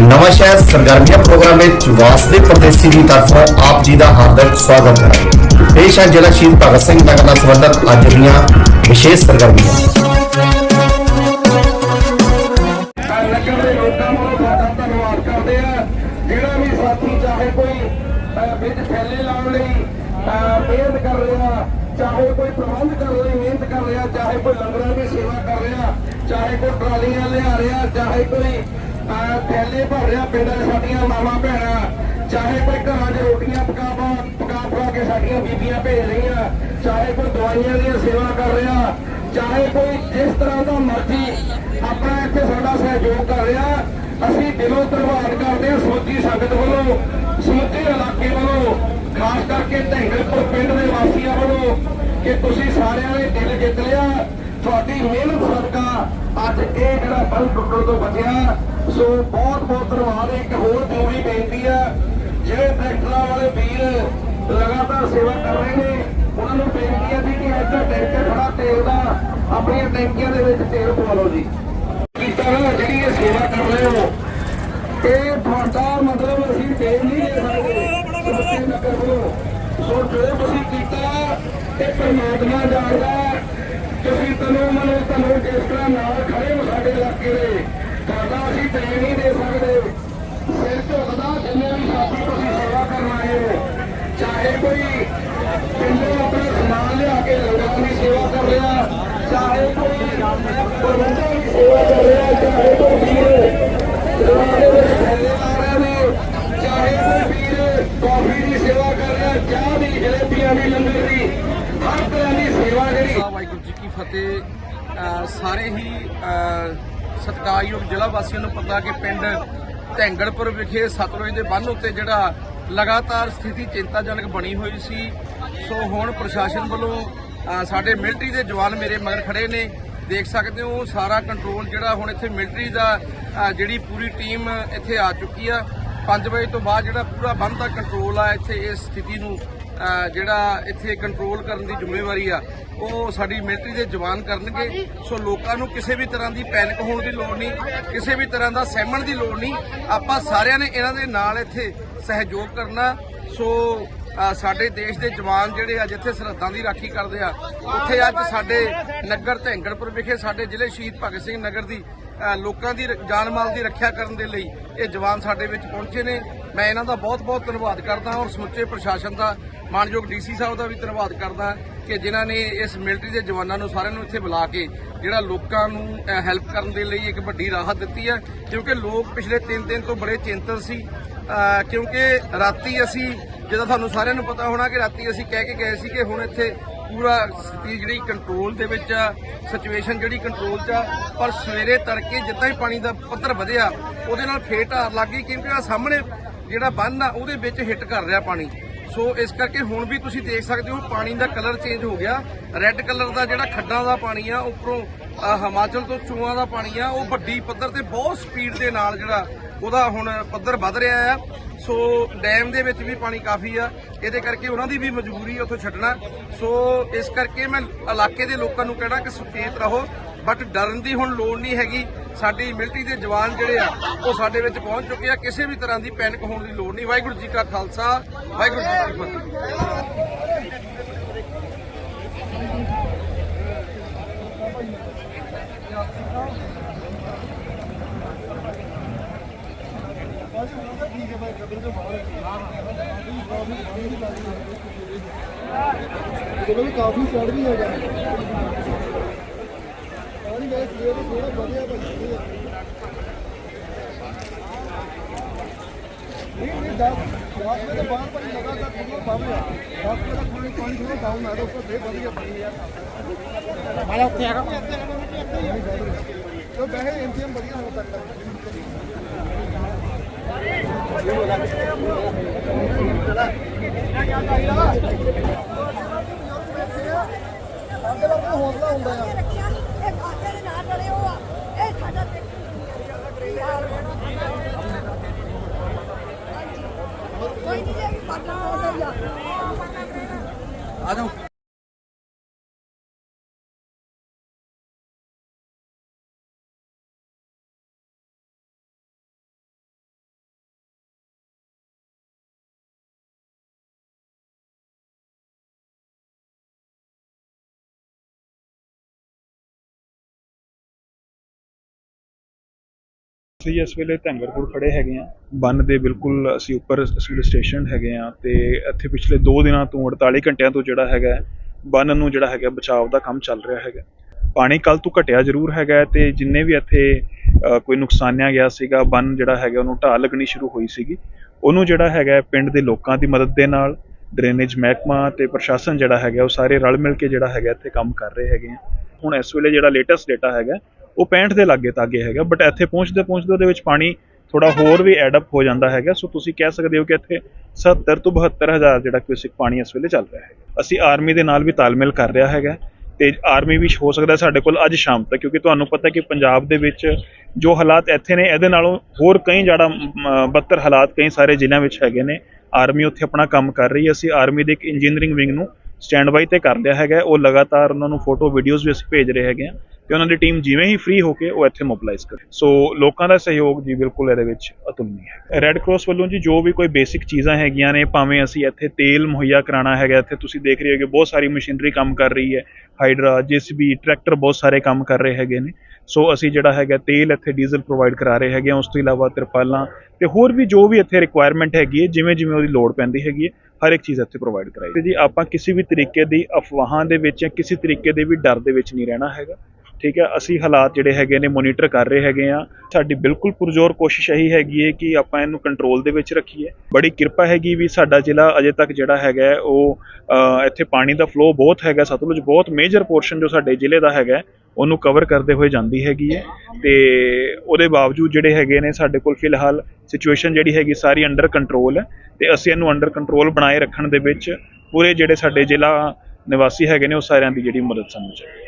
ਨਵਾਂ ਸ਼ਹਿਰ ਸਰਗਰਮੀਆਂ ਪ੍ਰੋਗਰਾਮ ਵਿੱਚ ਵਾਸਦੇ ਪ੍ਰਦੇਸ਼ੀ ਦੀ ਤਰਫੋਂ ਆਪ ਜੀ ਦਾ ਹਾਰਦਿਕ ਸਵਾਗਤ ਹੈ। ਪੇਸ਼ ਹੈ ਜ਼ਿਲ੍ਹਾ ਸ਼ਹੀਦ ਭਗਤ ਸਿੰਘ ਨਗਰ ਨਾਲ ਸੰਬੰਧਿਤ ਅੱਜ ਦੀਆਂ ਵਿਸ਼ੇਸ਼ ਸਰਗਰਮੀਆਂ। ਜਿਹੜਾ ਵੀ ਸਾਥੀ ਚਾਹੇ ਕੋਈ ਵਿੱਚ ਥੈਲੇ ਲਾਉਣ ਲਈ ਮਿਹਨਤ ਕਰ ਰਿਹਾ ਚਾਹੇ ਕੋਈ ਪ੍ਰਬੰਧ ਕਰਨ ਲਈ ਮਿਹਨਤ ਕਰ ਰਿਹਾ ਚਾਹੇ ਕੋਈ ਲੰਗਰਾਂ ਦੀ ਸੇਵਾ ਕਰ ਰਿਹਾ ਚਾਹੇ ਕੋਈ ਟਰਾਲੀਆਂ ਲਿਆ ਰਿਹਾ ਚਾਹੇ ਕੋਈ ਥੈਲੇ ਭਰ ਰਿਹਾ, ਪਿੰਡਾਂ ਸਾਡੀਆਂ ਮਾਵਾਂ ਭੈਣਾਂ। ਚਾਹੇ ਕੋਈ ਘਰਾਂ 'ਚ ਰੋਟੀਆਂ ਪਕਾ ਪਾ- ਪਕਾ ਪਕਾ ਕੇ ਸਾਡੀਆਂ ਬੀਬੀਆਂ ਭੇਜ ਰਹੀਆਂ, ਚਾਹੇ ਕੋਈ ਦਵਾਈਆਂ ਦੀ ਸੇਵਾ ਕਰ ਰਿਹਾ, ਚਾਹੇ ਕੋਈ ਜਿਸ ਤਰ੍ਹਾਂ ਦਾ ਮਰਜ਼ੀ ਆਪਣਾ ਇੱਥੇ ਸਾਡਾ ਸਹਿਯੋਗ ਕਰ ਰਿਹਾ, ਅਸੀਂ ਦਿਲੋਂ ਧੰਨਵਾਦ ਕਰਦੇ ਹਾਂ ਸਮੁੱਚੀ ਸੰਗਤ ਵੱਲੋਂ ਸਮੁੱਚੇ ਇਲਾਕੇ ਵੱਲੋਂ, ਖਾਸ ਕਰਕੇ ਢੈਂਗਲਪੁਰ ਪਿੰਡ ਦੇ ਵਾਸੀਆਂ ਵੱਲੋਂ ਕਿ ਤੁਸੀਂ ਸਾਰਿਆਂ ਨੇ ਦਿਲ ਜਿੱਤ ਲਿਆ। ਤੁਹਾਡੀ ਮਿਹਨਤ ਸਦਕਾ ਅੱਜ ਇਹ ਜਿਹੜਾ ਬਲ ਟੁੱਟਣ ਤੋਂ ਬਚਿਆ, ਸੋ ਬਹੁਤ ਬਹੁਤ ਧੰਨਵਾਦ। ਇੱਕ ਹੋਰ ਜ਼ਰੂਰੀ ਬੇਨਤੀ ਆ ਜਿਹੜੇ ਟਰੈਕਟਰਾਂ ਵਾਲੇ ਵੀਰ ਲਗਾਤਾਰ ਸੇਵਾ ਕਰ ਰਹੇ ਨੇ, ਉਹਨਾਂ ਨੂੰ ਬੇਨਤੀ ਹੈ ਕਿ ਇੱਧਰ ਟੈਂਕਰ ਖੜਾ ਤੇਲ ਦਾ, ਆਪਣੀਆਂ ਟੈਂਕੀਆਂ ਦੇ ਵਿੱਚ ਤੇਲ ਪਵਾ ਲਓ ਜੀ। ਕੀਤਾ ਨਾ ਜਿਹੜੀ ਇਹ ਸੇਵਾ ਕਰ ਰਹੇ ਹੋ, ਇਹ ਤੁਹਾਡਾ ਮਤਲਬ ਅਸੀਂ ਤੇਲ ਨਹੀਂ ਦੇ ਸਕਦੇ। ਨਗਰ ਵੱਲੋਂ ਸੋ ਜੋ ਤੁਸੀਂ ਕੀਤਾ, ਇਹ ਪਰਮਾਤਮਾ ਜਾਣਦਾ ਤੁਸੀਂ ਤਨੋਂ ਮਨੋਂ ਤਨੋਂ ਜਿਸ ਤਰ੍ਹਾਂ ਨਾਲ ਖੜੇ ਹੋ ਸਾਡੇ ਇਲਾਕੇ ਦੇ। ਤੁਹਾਡਾ ਅਸੀਂ ਟਾਈਮ ਨਹੀਂ ਦੇ ਸਕਦੇ। ਸਿਰ ਝੁਕਦਾ ਜਿੰਨੇ ਵੀ ਸਾਥੀ ਤੁਸੀਂ ਸੇਵਾ ਕਰਨ ਆਏ ਹੋ, ਚਾਹੇ ਕੋਈ ਪਿੰਡੋਂ ਆਪਣਾ ਸਮਾਨ ਲਿਆ ਕੇ ਲੰਗਰਾਂ ਦੀ ਸੇਵਾ ਕਰ ਰਿਹਾ, ਚਾਹੇ ਕੋਈ ਪ੍ਰਬੰਧਾਂ ਦੀ ਸੇਵਾ ਕਰ ਰਿਹਾ, ਚਾਹੇ ਕੋਈ ਵੀਰ ਦੁਕਾਨ ਦੇ ਵਿੱਚ ਥੈਲੇ ਲਾ ਰਹੇ ਨੇ, ਚਾਹੇ ਕੋਈ ਵੀਰ ਕਾਫੀ ਦੀ ਸੇਵਾ ਕਰ ਰਿਹਾ, ਚਾਹ ਦੀ ਜਲੇਬੀਆਂ ਦੀ ਲੰਗਰ ਦੀ, ਹਰ ਤਰ੍ਹਾਂ ਦੀ ਸੇਵਾ ਜਿਹੜੀ ਵਾਹਿਗੁਰੂ ਜੀ ਫਤਿਹ ਸਾਰੇ ਹੀ ਅਹ ਸਤਿਕਾਰਯੋਗ ਜ਼ਿਲ੍ਹਾ ਵਾਸੀਆਂ ਨੂੰ ਪਤਾ ਕਿ ਪਿੰਡ ਧੈਂਗੜਪੁਰ ਵਿਖੇ ਸਤਲੁਜ ਦੇ ਬੰਨ ਉੱਤੇ ਜਿਹੜਾ ਲਗਾਤਾਰ ਸਥਿਤੀ ਚਿੰਤਾਜਨਕ ਬਣੀ ਹੋਈ ਸੀ। ਸੋ ਹੁਣ ਪ੍ਰਸ਼ਾਸਨ ਵੱਲੋਂ ਸਾਡੇ ਮਿਲਟਰੀ ਦੇ ਜਵਾਨ ਮੇਰੇ ਮਗਰ ਖੜੇ ਨੇ। ਦੇਖ ਸਕਦੇ ਹੋ, ਸਾਰਾ ਕੰਟਰੋਲ ਜਿਹੜਾ ਹੁਣ ਇੱਥੇ ਮਿਲਟਰੀ ਦਾ ਜਿਹੜੀ ਪੂਰੀ ਟੀਮ ਇੱਥੇ ਆ ਚੁੱਕੀ ਆ। 5 ਵਜੇ ਤੋਂ ਬਾਅਦ ਜਿਹੜਾ ਪੂਰਾ ਬੰਦ ਦਾ ਕੰਟਰੋਲ ਆ, ਇੱਥੇ ਇਸ ਸਥਿਤੀ ਨੂੰ ਜਿਹੜਾ ਇੱਥੇ ਕੰਟਰੋਲ ਕਰਨ ਦੀ ਜ਼ਿੰਮੇਵਾਰੀ ਆ, ਉਹ ਸਾਡੀ ਮਿਲਟਰੀ ਦੇ ਜਵਾਨ ਕਰਨਗੇ। ਸੋ ਲੋਕਾਂ ਨੂੰ ਕਿਸੇ ਵੀ ਤਰ੍ਹਾਂ ਦੀ ਪੈਨਿਕ ਹੋਣ ਦੀ ਲੋੜ ਨਹੀਂ, ਕਿਸੇ ਵੀ ਤਰ੍ਹਾਂ ਦਾ ਸਹਿਮਣ ਦੀ ਲੋੜ ਨਹੀਂ। ਆਪਾਂ ਸਾਰਿਆਂ ਨੇ ਇਹਨਾਂ ਦੇ ਨਾਲ ਇੱਥੇ ਸਹਿਯੋਗ ਕਰਨਾ। ਸੋ ਸਾਡੇ ਦੇਸ਼ ਦੇ ਜਵਾਨ ਜਿਹੜੇ ਆ ਜਿੱਥੇ ਸਰਹੱਦਾਂ ਦੀ ਰਾਖੀ ਕਰਦੇ ਆ, ਉੱਥੇ ਅੱਜ ਸਾਡੇ ਨਗਰ ਢੈਂਗੜਪੁਰ ਵਿਖੇ ਸਾਡੇ ਜ਼ਿਲ੍ਹੇ ਸ਼ਹੀਦ ਭਗਤ ਸਿੰਘ ਨਗਰ ਦੀ ਲੋਕਾਂ ਦੀ ਰ- ਜਾਨ ਮਾਲ ਦੀ ਰੱਖਿਆ ਕਰਨ ਦੇ ਲਈ ਇਹ ਜਵਾਨ ਸਾਡੇ ਵਿੱਚ ਪਹੁੰਚੇ ਨੇ। ਮੈਂ ਇਹਨਾਂ ਦਾ ਬਹੁਤ-ਬਹੁਤ ਧੰਨਵਾਦ ਕਰਦਾ ਔਰ ਸਮੁੱਚੇ ਪ੍ਰਸ਼ਾਸਨ ਦਾ ਮਾਨਯੋਗ ਡੀਸੀ ਸਾਹਿਬ ਦਾ ਵੀ ਧੰਨਵਾਦ ਕਰਦਾ ਕਿ ਜਿਨ੍ਹਾਂ ਨੇ ਇਸ ਮਿਲਟਰੀ ਦੇ ਜਵਾਨਾਂ ਨੂੰ ਸਾਰਿਆਂ ਨੂੰ ਇੱਥੇ ਬੁਲਾ ਕੇ ਜਿਹੜਾ ਲੋਕਾਂ ਨੂੰ ਹੈਲਪ ਕਰਨ ਦੇ ਲਈ ਇੱਕ ਵੱਡੀ ਰਾਹਤ ਦਿੱਤੀ ਹੈ। ਕਿਉਂਕਿ ਲੋਕ ਪਿਛਲੇ 3 ਦਿਨ ਤੋਂ ਬੜੇ ਚਿੰਤਤ ਸੀ ਕਿਉਂਕਿ ਰਾਤੀ ਅਸੀਂ ਜਿੱਦਾਂ ਤੁਹਾਨੂੰ ਸਾਰਿਆਂ ਨੂੰ ਪਤਾ ਹੋਣਾ ਕਿ ਰਾਤੀ ਅਸੀਂ ਕਹਿ ਕੇ ਗਏ ਸੀ ਕਿ ਹੁਣ ਇੱਥੇ ਪੂਰਾ ਸਥਿਤੀ ਜਿਹੜੀ ਕੰਟਰੋਲ ਦੇ ਵਿੱਚ ਆ ਸਿਚੁਏਸ਼ਨ ਜਿਹੜੀ ਕੰਟਰੋਲ 'ਚ ਆ, ਪਰ ਸਵੇਰੇ ਤੜਕੇ ਜਿੱਦਾਂ ਹੀ ਪਾਣੀ ਦਾ ਪੱਧਰ ਵਧਿਆ, ਉਹਦੇ ਨਾਲ ਫੇਰ ਢਾਰ ਲੱਗ ਗਈ, ਕਿਉਂਕਿ ਆ ਸਾਹਮਣੇ ਜਿਹੜਾ ਬੰਨ ਆ, ਉਹਦੇ ਵਿੱਚ ਹਿੱਟ ਕਰ ਰਿਹਾ ਪਾਣੀ। ਸੋ ਇਸ ਕਰਕੇ ਹੁਣ ਵੀ ਤੁਸੀਂ ਦੇਖ ਸਕਦੇ ਹੋ, ਪਾਣੀ ਦਾ ਕਲਰ ਚੇਂਜ ਹੋ ਗਿਆ। ਰੈੱਡ ਕਲਰ ਦਾ ਜਿਹੜਾ ਖੱਡਾਂ ਦਾ ਪਾਣੀ ਆ, ਉੱਪਰੋਂ ਹਿਮਾਚਲ ਤੋਂ ਚੂਆਂ ਦਾ ਪਾਣੀ ਆ, ਉਹ ਵੱਡੀ ਪੱਧਰ ਤੇ ਬਹੁਤ ਸਪੀਡ ਦੇ ਨਾਲ ਜਿਹੜਾ ਉਹਦਾ ਹੁਣ ਪੱਧਰ ਵੱਧ ਰਿਹਾ ਆ। ਸੋ ਡੈਮ ਦੇ ਵਿੱਚ ਵੀ ਪਾਣੀ ਕਾਫੀ ਆ, ਇਹਦੇ ਕਰਕੇ ਉਹਨਾਂ ਦੀ ਵੀ ਮਜਬੂਰੀ ਹੈ ਉੱਥੋਂ ਛੱਡਣਾ। ਸੋ ਇਸ ਕਰਕੇ ਮੈਂ ਇਲਾਕੇ ਦੇ ਲੋਕਾਂ ਨੂੰ ਕਹਿਣਾ ਕਿ ਸੁਚੇਤ ਰਹੋ ਬਟ ਡਰਨ ਦੀ ਹੁਣ ਲੋੜ ਨਹੀਂ ਹੈਗੀ। ਸਾਡੀ ਮਿਲਟਰੀ ਦੇ ਜਵਾਨ ਜਿਹੜੇ ਆ, ਉਹ ਸਾਡੇ ਵਿੱਚ ਪਹੁੰਚ ਚੁੱਕੇ ਆ। ਕਿਸੇ ਵੀ ਤਰ੍ਹਾਂ ਦੀ ਪੈਨਿਕ ਹੋਣ ਦੀ ਲੋੜ ਨਹੀਂ। ਵਾਹਿਗੁਰੂ ਜੀ ਕਾ ਖਾਲਸਾ, ਵਾਹਿਗੁਰੂ ਜੀ ਕੀ ਫਤਿਹ। ਜਦੋਂ ਵੀ ਕਾਫੀ ਚੜ ਵੀ ਹੋ ਜਾਂਦੀ ਪਾਣੀ ਗਏ ਸਵੇਰ ਤੋਂ ਥੋੜਾ ਵਧੀਆ ਭੱਜੀ ਹੈ ਨਹੀਂ ਨਹੀਂ ਦਸ ਦਸ ਵਜੇ ਤੋਂ ਬਾਅਦ ਪਾਣੀ ਲਗਾਤਾਰ ਥੋੜਾ ਵੱਧ ਰਿਹਾ ਦਸ ਵਜੇ ਤੱਕ ਪਾਣੀ ਪਾਣੀ ਥੋੜਾ ਡਾਊਨ ਆ ਰਿਹਾ ਉਸ ਤੋਂ ਫੇਰ ਵਧੀਆ ਪਾਣੀ ਹੌਸਲਾ ਹੁੰਦਾ ਆ। ਅਸੀਂ ਇਸ ਵੇਲੇ ਧੰਗਰਪੁਰ ਖੜੇ ਹੈਗੇ ਆ ਬੰਨ ਦੇ ਬਿਲਕੁਲ ਅਸੀਂ ਉੱਪਰ ਸਿਵਲ ਸਟੇਸ਼ਨ ਹੈਗੇ ਆ ਤੇ ਇੱਥੇ ਪਿਛਲੇ 2 ਦਿਨਾਂ ਤੋਂ 48 ਘੰਟਿਆਂ ਤੋਂ ਜਿਹੜਾ ਹੈਗਾ ਬੰਨ ਨੂੰ ਜਿਹੜਾ ਹੈਗਾ ਬਚਾਅ ਦਾ ਕੰਮ ਚੱਲ ਰਿਹਾ ਹੈਗਾ। ਪਾਣੀ ਕੱਲ ਤੋਂ ਘਟਿਆ ਜ਼ਰੂਰ ਹੈਗਾ ਹੈ ਤੇ ਜਿੰਨੇ ਵੀ ਇੱਥੇ ਕੋਈ ਨੁਕਸਾਨਿਆ ਗਿਆ ਸੀਗਾ, ਬੰਨ ਜਿਹੜਾ ਹੈਗਾ ਉਹਨੂੰ ਢਾਹ ਲੱਗਣੀ ਸ਼ੁਰੂ ਹੋਈ ਸੀਗੀ। ਉਹਨੂੰ ਜਿਹੜਾ ਹੈਗਾ ਪਿੰਡ ਦੇ ਲੋਕਾਂ ਦੀ ਮਦਦ ਦੇ ਨਾਲ, ਡਰੇਨੇਜ ਮਹਿਕਮਾ ਤੇ ਪ੍ਰਸ਼ਾਸਨ ਜਿਹੜਾ ਹੈਗਾ ਉਹ ਸਾਰੇ ਰਲ ਮਿਲ ਕੇ ਜਿਹੜਾ ਹੈਗਾ ਇੱਥੇ ਕੰਮ ਕਰ ਰਹੇ ਹੈਗੇ ਆ। ਹੁਣ ਇਸ ਵੇਲੇ ਜਿਹੜਾ ਲੇਟੈਸਟ ਡਾਟਾ ਹੈਗਾ ਉਹ 65 ਦੇ ਲਾਗੇ ਤਾਗੇ ਹੈਗਾ ਬਟ ਇੱਥੇ ਪਹੁੰਚਦੇ ਪਹੁੰਚਦੇ ਉਹਦੇ ਵਿੱਚ ਪਾਣੀ ਥੋੜਾ ਹੋਰ ਵੀ ਐਡ ਅਪ ਹੋ ਜਾਂਦਾ ਹੈਗਾ ਸੋ ਤੁਸੀਂ ਕਹਿ ਸਕਦੇ ਹੋ ਕਿ ਇੱਥੇ 70 ਤੋਂ 72 ਹਜ਼ਾਰ ਜਿਹੜਾ ਕਿਊਸਿਕ ਪਾਣੀ ਇਸ ਵੇਲੇ ਚੱਲ ਰਿਹਾ ਹੈ ਅਸੀਂ ਆਰਮੀ ਦੇ ਨਾਲ ਵੀ ਤਾਲਮੇਲ ਕਰ ਰਿਹਾ ਹੈਗਾ, ਤੇ ਆਰਮੀ ਵੀ ਹੋ ਸਕਦਾ ਸਾਡੇ ਕੋਲ ਅੱਜ ਸ਼ਾਮ ਤੱਕ, ਕਿਉਂਕਿ ਤੁਹਾਨੂੰ ਪਤਾ ਕਿ ਪੰਜਾਬ ਦੇ ਵਿੱਚ ਜੋ ਹਾਲਾਤ ਇੱਥੇ ਨੇ, ਇਹਦੇ ਨਾਲੋਂ ਹੋਰ ਕਈ ਜਿਹੜਾ ਬੱਤਰ ਹਾਲਾਤ ਕਈ ਸਾਰੇ ਜ਼ਿਲ੍ਹਿਆਂ ਵਿੱਚ ਹੈਗੇ ਨੇ। ਆਰਮੀ ਉੱਥੇ ਆਪਣਾ ਕੰਮ ਕਰ ਰਹੀ ਹੈ, ਅਸੀਂ ਆਰਮੀ ਦੇ ਇੱਕ ਇੰਜੀਨੀਅਰਿੰਗ ਵਿੰਗ ਨੂੰ ਸਟੈਂਡ ਬਾਈ ਤੇ ਕਰ ਲਿਆ ਹੈਗਾ, ਉਹ ਲਗਾਤਾਰ ਉਹਨਾਂ ਨੂੰ ਫੋਟੋ ਵੀਡੀਓਜ਼ ਵੀ ਅਸੀਂ ਭੇਜ ਰਹੇ ਹੈਗੇ ਆ ਤੇ ਉਹਨਾਂ ਦੀ ਟੀਮ ਜਿਵੇਂ ਹੀ ਫ੍ਰੀ ਹੋ ਕੇ ਉਹ ਇੱਥੇ ਮੋਬਿਲਾਈਜ਼ ਕਰੇ। ਸੋ ਲੋਕਾਂ ਦਾ ਸਹਿਯੋਗ ਜੀ ਬਿਲਕੁਲ ਇਹਦੇ ਵਿੱਚ ਅਤੁਲਨੀ ਹੈ। ਰੈੱਡ ਕਰਾਸ ਵੱਲੋਂ ਜੀ ਜੋ ਵੀ ਕੋਈ ਬੇਸਿਕ ਚੀਜ਼ਾਂ ਹੈਗੀਆਂ ਨੇ, ਭਾਵੇਂ ਅਸੀਂ ਇੱਥੇ ਤੇਲ ਮੁਹੱਈਆ ਕਰਾਉਣਾ ਹੈਗਾ, ਇੱਥੇ ਤੁਸੀਂ ਦੇਖ ਰਹੇ ਹੋ ਕਿ ਬਹੁਤ ਸਾਰੀ ਮਸ਼ੀਨਰੀ ਕੰਮ ਕਰ ਰਹੀ ਹੈ। ਹਾਈਡਰਾ ਜੀਸੀਬੀ ਟਰੈਕਟਰ ਬਹੁਤ ਸਾਰੇ ਕੰਮ ਕਰ ਰਹੇ ਹੈਗੇ ਨੇ। ਸੋ ਅਸੀਂ ਜਿਹੜਾ ਹੈਗਾ ਤੇਲ ਇੱਥੇ ਡੀਜ਼ਲ ਪ੍ਰੋਵਾਈਡ ਕਰਾ ਰਹੇ ਹੈਗੇ ਹਾਂ। ਉਸ ਤੋਂ ਇਲਾਵਾ ਤਰਪਾਲਾਂ ਤੇ ਹੋਰ ਵੀ ਜੋ ਵੀ ਇੱਥੇ ਰਿਕੁਆਇਰਮੈਂਟ ਹੈਗੀ ਹੈ, ਜਿਵੇਂ ਜਿਵੇਂ ਉਹਦੀ ਲੋੜ ਪੈਂਦੀ ਹੈਗੀ ਹੈ, ਹਰ ਇੱਕ ਚੀਜ਼ ਇੱਥੇ ਪ੍ਰੋਵਾਈਡ ਕਰਾਈ ਤੇ ਜੀ ਆਪਾਂ ਕਿਸੇ ਵੀ ਤਰੀਕੇ ਦੀ ਅਫਵਾਹਾਂ ਦੇ ਵਿੱਚ ਜਾਂ ਕਿਸੇ ਤਰੀਕੇ ਦੇ ਵੀ ਡਰ ਦੇ ਵਿੱਚ ਨਹੀਂ ਰਹਿਣਾ ਹੈਗਾ। ਠੀਕ ਹੈ, ਅਸੀਂ ਹਾਲਾਤ ਜਿਹੜੇ ਹੈਗੇ ਨੇ ਮੋਨੀਟਰ ਕਰ ਰਹੇ ਹੈਗੇ ਆ ਸਾਡੀ ਬਿਲਕੁਲ ਪੁਰਜ਼ੋਰ ਕੋਸ਼ਿਸ਼ ਇਹੀ ਹੈਗੀ ਹੈ ਕਿ ਆਪਾਂ ਇਹਨੂੰ ਕੰਟਰੋਲ ਦੇ ਵਿੱਚ ਰੱਖੀਏ। ਬੜੀ ਕਿਰਪਾ ਹੈਗੀ ਵੀ ਸਾਡਾ ਜ਼ਿਲ੍ਹਾ ਅਜੇ ਤੱਕ ਜਿਹੜਾ ਹੈਗਾ ਉਹ ਇੱਥੇ ਪਾਣੀ ਦਾ ਫਲੋ ਬਹੁਤ ਹੈਗਾ, ਸਤਲੁਜ ਬਹੁਤ ਮੇਜਰ ਪੋਰਸ਼ਨ ਜੋ ਸਾਡੇ ਜ਼ਿਲ੍ਹੇ ਦਾ ਹੈਗਾ ਉਹਨੂੰ ਕਵਰ ਕਰਦੇ ਹੋਏ ਜਾਂਦੀ ਹੈਗੀ ਹੈ। ਤੇ ਉਹਦੇ ਬਾਵਜੂਦ ਜਿਹੜੇ ਹੈਗੇ ਨੇ ਸਾਡੇ ਕੋਲ ਫਿਲਹਾਲ ਸਿਚੁਏਸ਼ਨ ਜਿਹੜੀ ਹੈਗੀ ਸਾਰੀ ਅੰਡਰ ਕੰਟਰੋਲ ਹੈ। ਤੇ ਅਸੀਂ ਇਹਨੂੰ ਅੰਡਰ ਕੰਟਰੋਲ ਬਣਾਏ ਰੱਖਣ ਦੇ ਵਿੱਚ ਪੂਰੇ ਜਿਹੜੇ ਸਾਡੇ ਜ਼ਿਲ੍ਹਾ ਨਿਵਾਸੀ ਹੈਗੇ ਨੇ, ਉਹ ਸਾਰਿਆਂ ਦੀ ਜਿਹੜੀ ਮਦਦ ਸਾਨੂੰ ਚਾਹੀਦੀ